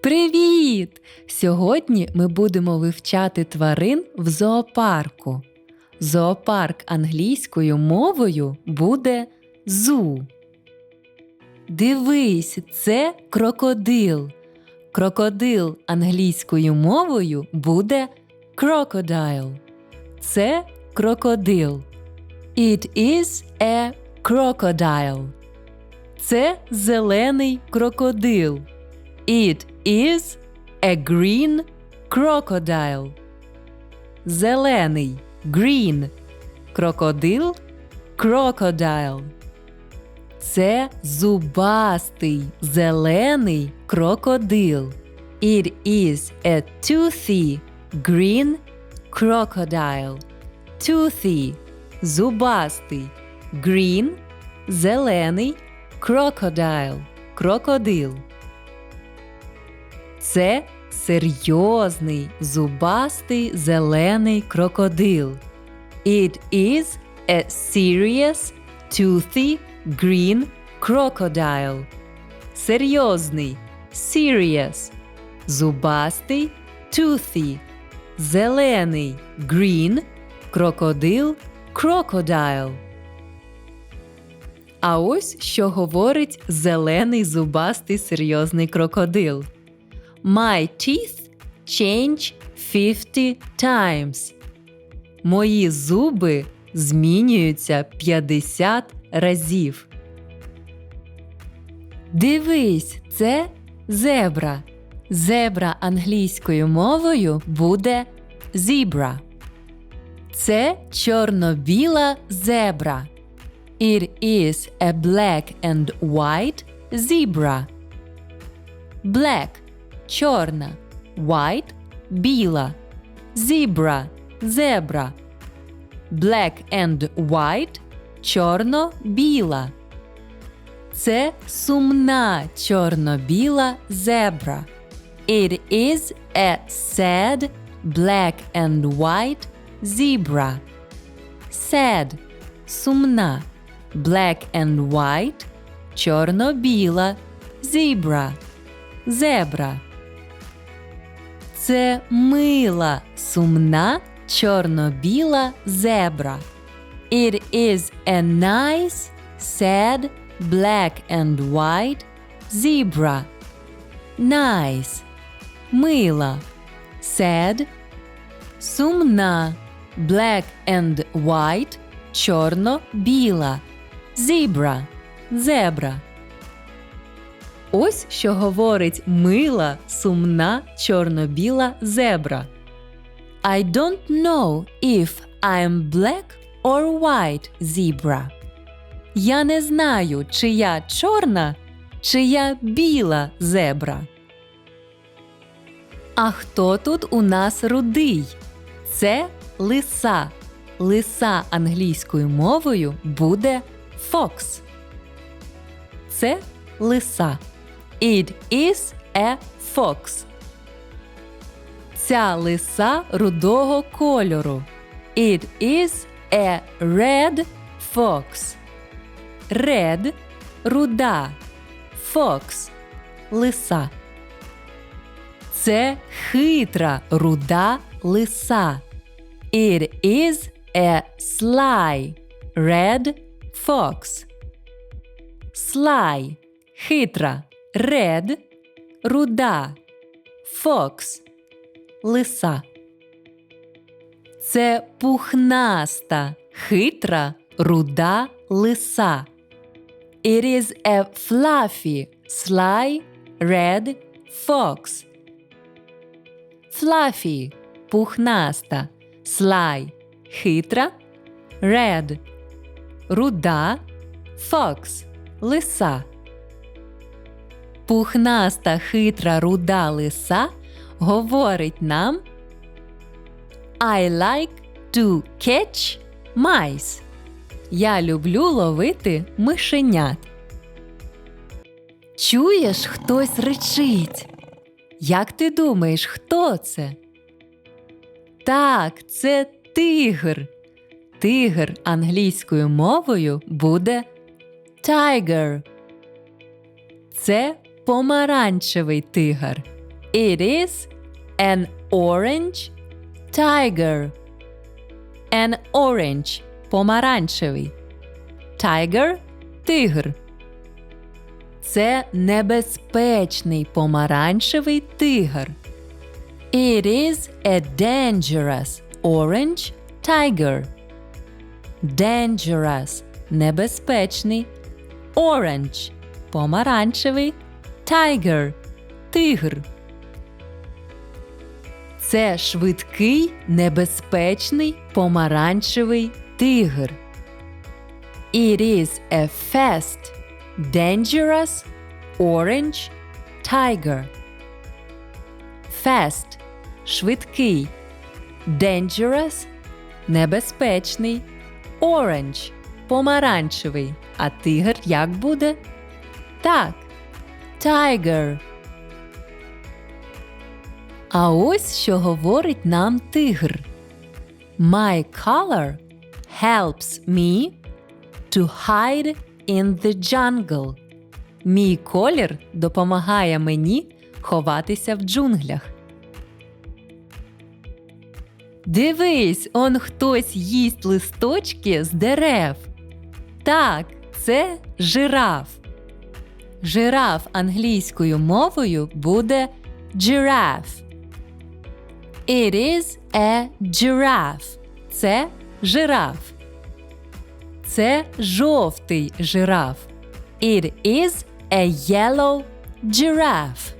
Привіт! Сьогодні ми будемо вивчати тварин в зоопарку. Зоопарк англійською мовою буде зу. Дивись, це крокодил. Крокодил англійською мовою буде crocodile. Це крокодил. It is a crocodile. Це зелений крокодил. It is a green crocodile. Зелений green крокодил crocodile. Це зубастий зелений крокодил. It is a toothy green crocodile. Toothy зубастий. Green зелений crocodile. Крокодил. Це серйозний зубастий зелений крокодил. It is a serious toothy green crocodile. Серйозний serious. Зубастий toothy. Зелений green крокодил crocodile. А ось що говорить зелений зубастий серйозний крокодил. My teeth change 50 times. Мої зуби змінюються 50 разів. Дивись, це зебра. Зебра англійською мовою буде zebra. Це чорно-біла зебра. It is a black and white zebra. Black чорна, white біла, zebra зебра. Black and white чорно-біла. Це сумна чорно-біла зебра. It is a sad black and white zebra. Sad сумна. Black and white чорно-біла zebra. Зебра. Це мила, сумна, чорно-біла зебра. It is a nice, sad, black and white zebra. Nice. Мила. Sad. Сумна. Black and white. Чорно-біла. Zebra. Зебра. Ось що говорить мила, сумна, чорно-біла зебра. I don't know if I'm black or white zebra. Я не знаю, чи я чорна, чи я біла зебра. А хто тут у нас рудий? Це лиса. Лиса англійською мовою буде fox. Це лиса. It is a fox. Ця лиса рудого кольору. It is a red fox. Red руда. Fox лиса. Це хитра руда лиса. It is a sly red fox. Sly хитра. Red руда. Fox лиса. Це пухнаста, хитра, руда лиса. It is a fluffy, sly, red fox. Fluffy – пухнаста, sly – хитра, red – руда, fox – лиса. Пухнаста хитра руда лиса говорить нам I like to catch mice. Я люблю ловити мишенят. Чуєш, хтось речить. Як ти думаєш, хто це? Так, це тигр. Тигр англійською мовою буде tiger. Це помаранчевий тигр. It is an orange tiger. An orange помаранчевий. Tiger тигр. Це небезпечний помаранчевий тигр. It is a dangerous orange tiger. Dangerous небезпечний. Orange помаранчевий. Tiger тигр. Це швидкий, небезпечний помаранчевий тигр. It is a fast, dangerous orange tiger. Fast швидкий. Dangerous небезпечний. Orange помаранчевий. А тигр як буде? Так. Tiger. А ось що говорить нам тигр. My color helps me to hide in the jungle. Мій колір допомагає мені ховатися в джунглях. Дивись, он хтось їсть листочки з дерев. Так, це жираф. Жираф англійською мовою буде giraffe. It is a giraffe. Це жираф. Це жовтий жираф. It is a yellow giraffe.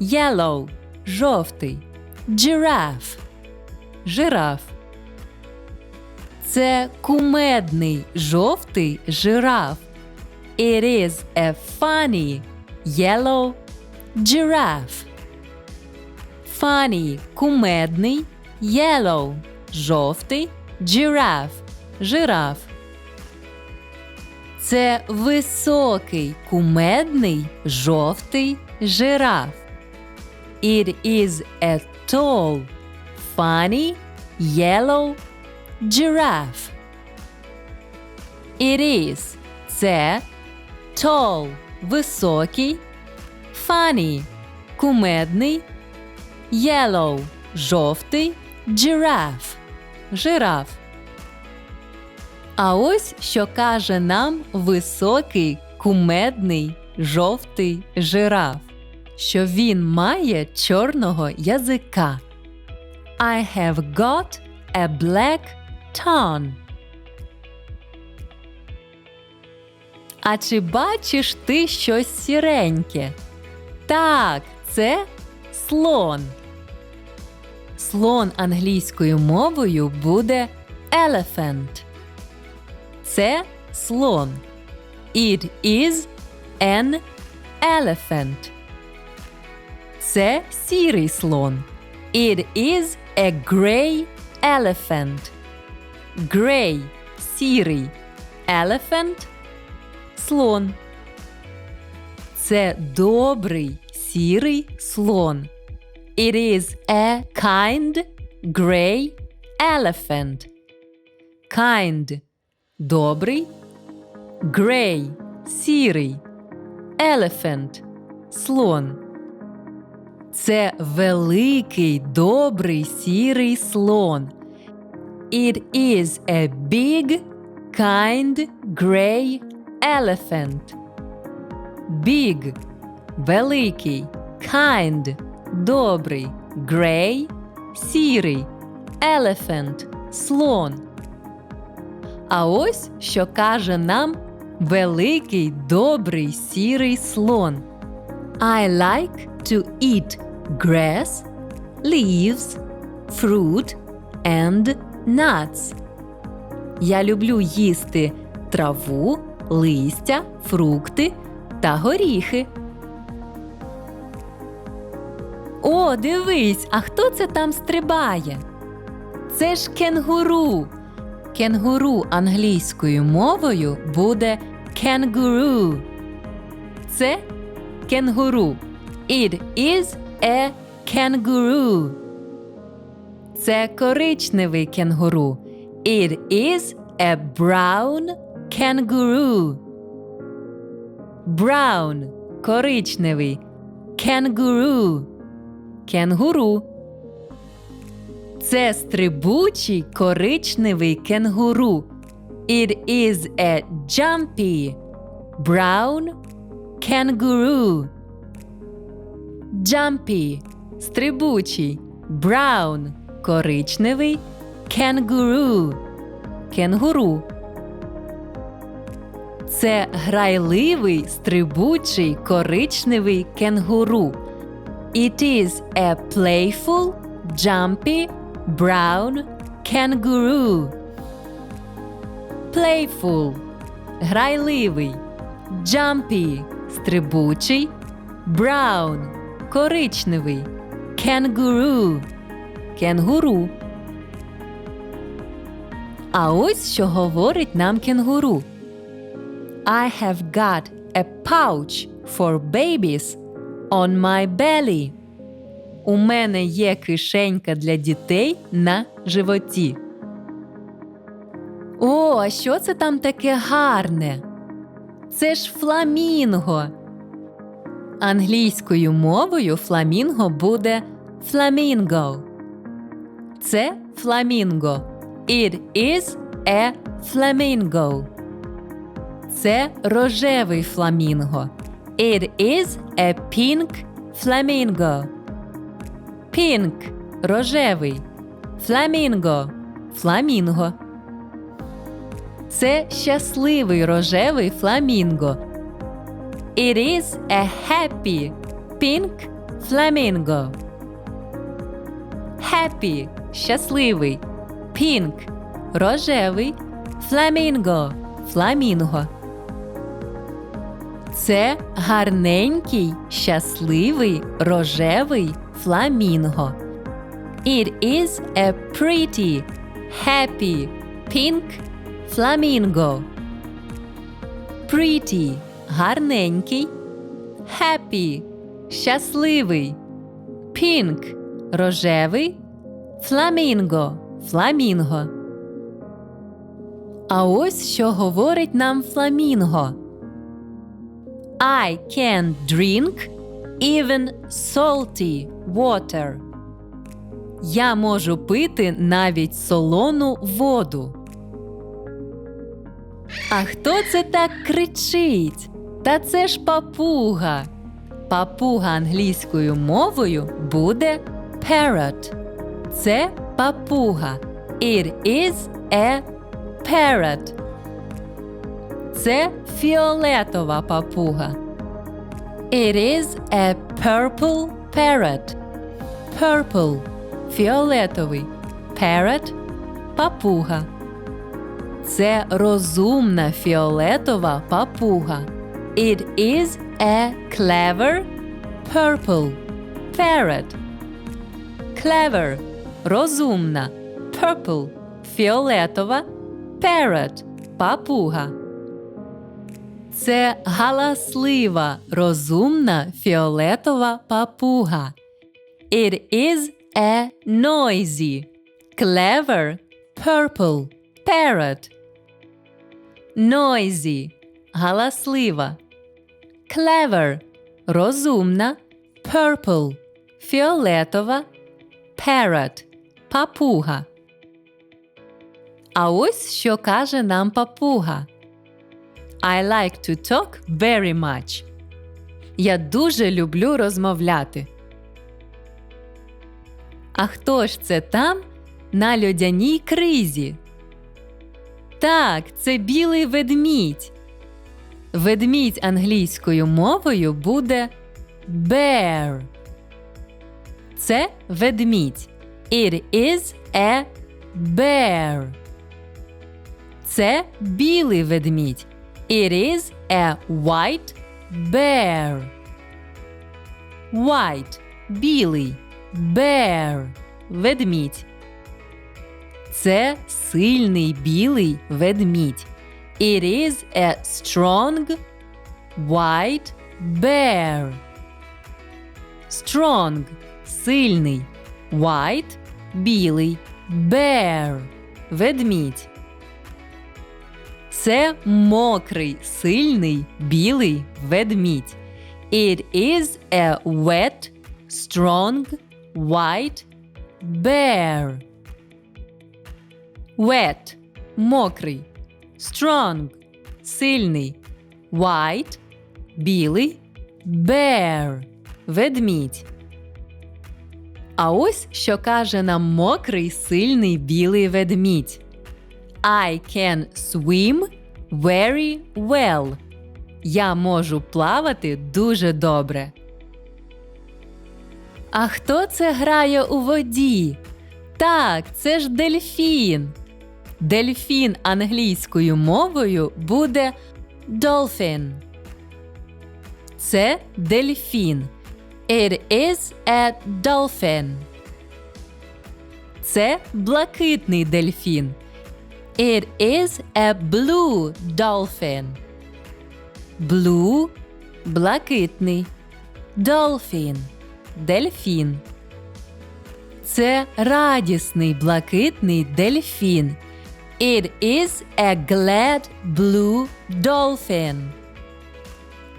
Yellow жовтий. Giraffe. Жираф. Це кумедний жовтий жираф. It is a funny yellow giraffe. Funny – кумедний, yellow – жовтий, giraffe – жираф. Це високий, кумедний, жовтий жираф. It is a tall, funny, yellow giraffe. It is – це tall – високий, funny – кумедний, Yellow жовтий, giraffe жираф. А ось що каже нам високий, кумедний, жовтий жираф, що він має чорного язика. I have got a black tongue. А чи бачиш ти щось сіреньке? Так, це слон. Слон англійською мовою буде elephant. Це слон. It is an elephant. Це сірий слон. It is a grey elephant. Grey – сірий. Elephant – слон. Це добрий сірий слон. It is a kind grey elephant. Kind добрий. Grey сірий. Elephant слон. Це великий добрий сірий слон. It is a big kind grey elephant. Big великий. Kind добрий, грей сірий, elephant слон. А ось що каже нам великий добрий сірий слон. I like to eat grass, leaves, fruit and nuts. Я люблю їсти траву, листя, фрукти та горіхи. О, дивись, а хто це там стрибає? Це ж кенгуру. Кенгуру англійською мовою буде кенгуру. Це кенгуру. It is a kangaroo. Це коричневий кенгуру. It is a brown kangaroo. Brown коричневий. Kangaroo кенгуру. Це стрибучий коричневий кенгуру. It is a jumpy brown kangaroo. Jumpy – стрибучий, brown – коричневий, kangaroo – кенгуру. Це грайливий, стрибучий, коричневий кенгуру. It is a playful, jumpy, brown kangaroo. Playful – грайливий, jumpy – стрибучий, brown – коричневий, kangaroo – кенгуру. А ось що говорить нам кенгуру. I have got a pouch for babies on my belly. У мене є кишенька для дітей на животі. О, а що це там таке гарне? Це ж фламінго. Англійською мовою фламінго буде flamingo. Це фламінго. It is a flamingo. Це рожевий фламінго. It is a pink flamingo. Pink – рожевий. Flamingo – фламінго. Це щасливий рожевий фламінго. It is a happy pink flamingo. Happy – щасливий. Pink – рожевий. Flamingo – фламінго. Це гарненький, щасливий, рожевий фламінго. It is a pretty, happy, pink flamingo. Pretty – гарненький, happy – щасливий, pink – рожевий, flamingo – фламінго. А ось що говорить нам фламінго. I can drink even salty water. Я можу пити навіть солону воду. А хто це так кричить? Та це ж папуга. Папуга англійською мовою буде parrot. Це папуга. It is a parrot. Це фіолетова папуга. It is a purple parrot. Purple фіолетовий. Parrot папуга. Це розумна фіолетова папуга. It is a clever purple parrot. Clever розумна. Purple фіолетова. Parrot папуга. Це галаслива, розумна фіолетова папуга. It is a noisy, clever, purple parrot. Noisy – галаслива. Clever – розумна. Purple – фіолетова. Parrot – папуга. А ось що каже нам папуга. I like to talk very much. Я дуже люблю розмовляти. А хто ж це там на льодяній кризі? Так, це білий ведмідь. Ведмідь англійською мовою буде bear. Це ведмідь. It is a bear. Це білий ведмідь. It is a white bear. White білий. Bear ведмідь. Це сильний білий ведмідь. It is a strong white bear. Strong сильний. White білий. Bear ведмідь. Це мокрий, сильний, білий ведмідь. It is a wet, strong white bear. Wet мокрий. Strong сильний. White білий. Bear ведмідь. А ось що каже нам мокрий сильний білий ведмідь. I can swim very well. Я можу плавати дуже добре. А хто це грає у воді? Так, це ж дельфін. Дельфін англійською мовою буде dolphin. Це дельфін. It is a dolphin. Це блакитний дельфін. It is a blue dolphin. Blue – блакитний. Dolphin – дельфін. Це радісний блакитний дельфін. It is a glad blue dolphin.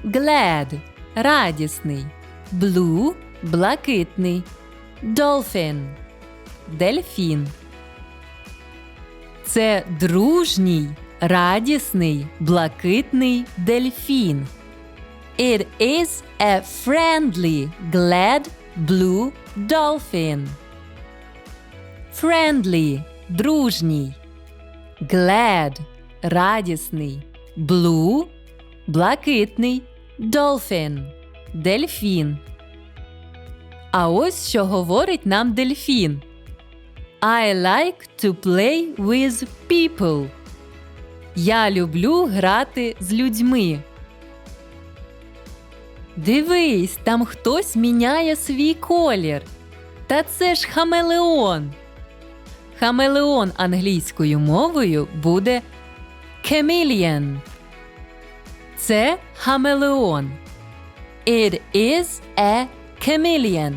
Glad – радісний. Blue – блакитний. Dolphin – дельфін. Це дружній, радісний, блакитний дельфін. It is a friendly, glad blue dolphin. Friendly – дружній. Glad – радісний. Blue – блакитний. Dolphin – дельфін. А ось що говорить нам дельфін. I like to play with people. Я люблю грати з людьми. Дивись, там хтось міняє свій колір. Та це ж хамелеон. Хамелеон англійською мовою буде chameleon. Це хамелеон. It is a chameleon.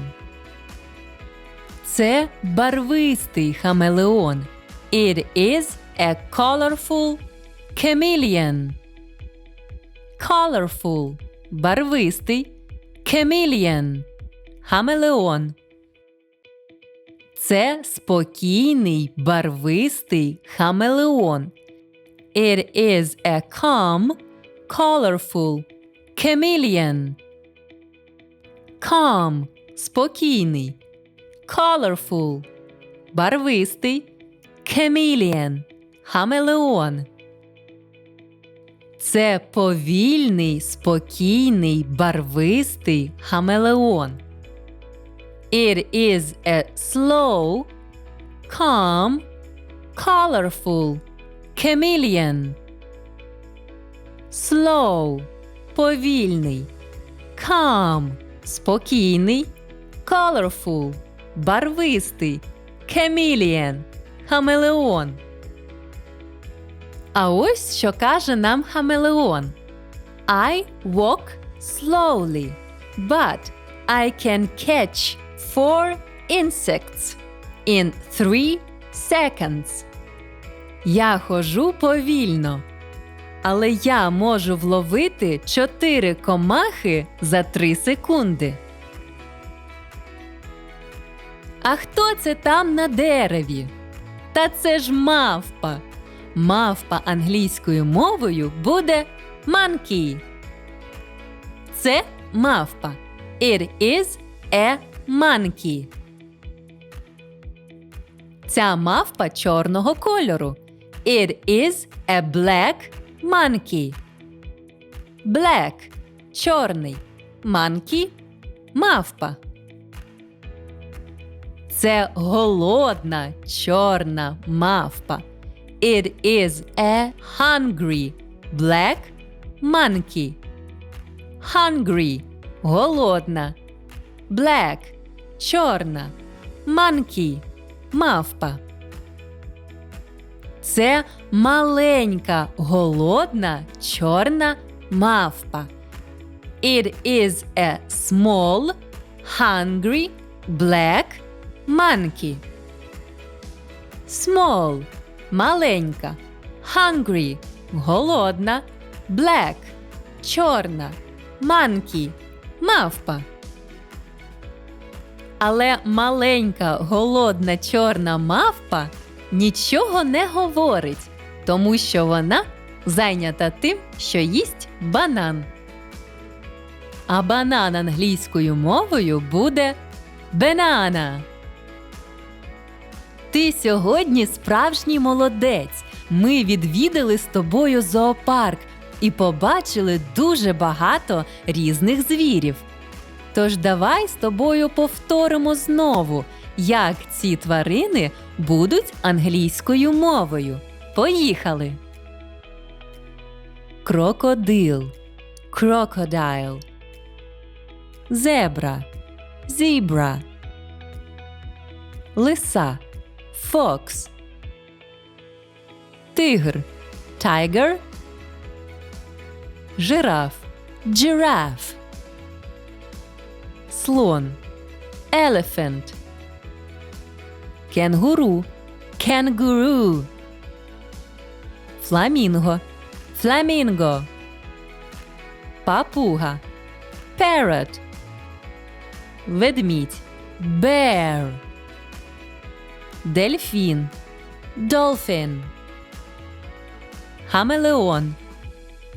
Це барвистий хамелеон. It is a colorful chameleon. Colorful – барвистий. Chameleon – хамелеон. Це спокійний, барвистий хамелеон. It is a calm, colorful chameleon. Calm – спокійний. Colorful – барвистий. Chameleon – хамелеон. Це повільний, спокійний, барвистий хамелеон. It is a slow, calm, colorful chameleon. Slow – повільний. Calm – спокійний. Colorful – барвистий. Chameleon – хамелеон. А ось що каже нам хамелеон. I walk slowly, but I can catch four insects in three seconds. Я хожу повільно, але я можу вловити чотири комахи за три секунди. А хто це там на дереві? Та це ж мавпа. Мавпа англійською мовою буде monkey. Це мавпа. It is a monkey. Ця мавпа чорного кольору. It is a black monkey. Black чорний. Monkey – мавпа. Це голодна чорна мавпа. It is a hungry black monkey. Hungry – голодна. Black – чорна. Monkey – мавпа. Це маленька голодна чорна мавпа. It is a small, hungry, black monkey. Small – маленька. Hungry – голодна. Black – чорна. Monkey – мавпа. Але маленька голодна чорна мавпа нічого не говорить, тому що вона зайнята тим, що їсть банан. А банан англійською мовою буде банана. Ти сьогодні справжній молодець. Ми відвідали з тобою зоопарк і побачили дуже багато різних звірів. Тож давай з тобою повторимо знову, як ці тварини будуть англійською мовою. Поїхали. Крокодил. Crocodile. Зебра. Зібра. Лиса. Fox. Тигр. Tiger. Жираф. Giraffe. Слон. Elephant. Кенгуру. Kangaroo. Фламінго. Фламінго. Папуга. Parrot. Ведмідь. Bear. Дельфін. Dolphin. Хамелеон.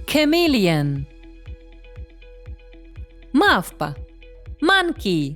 Chameleon. Мавпа. Monkey.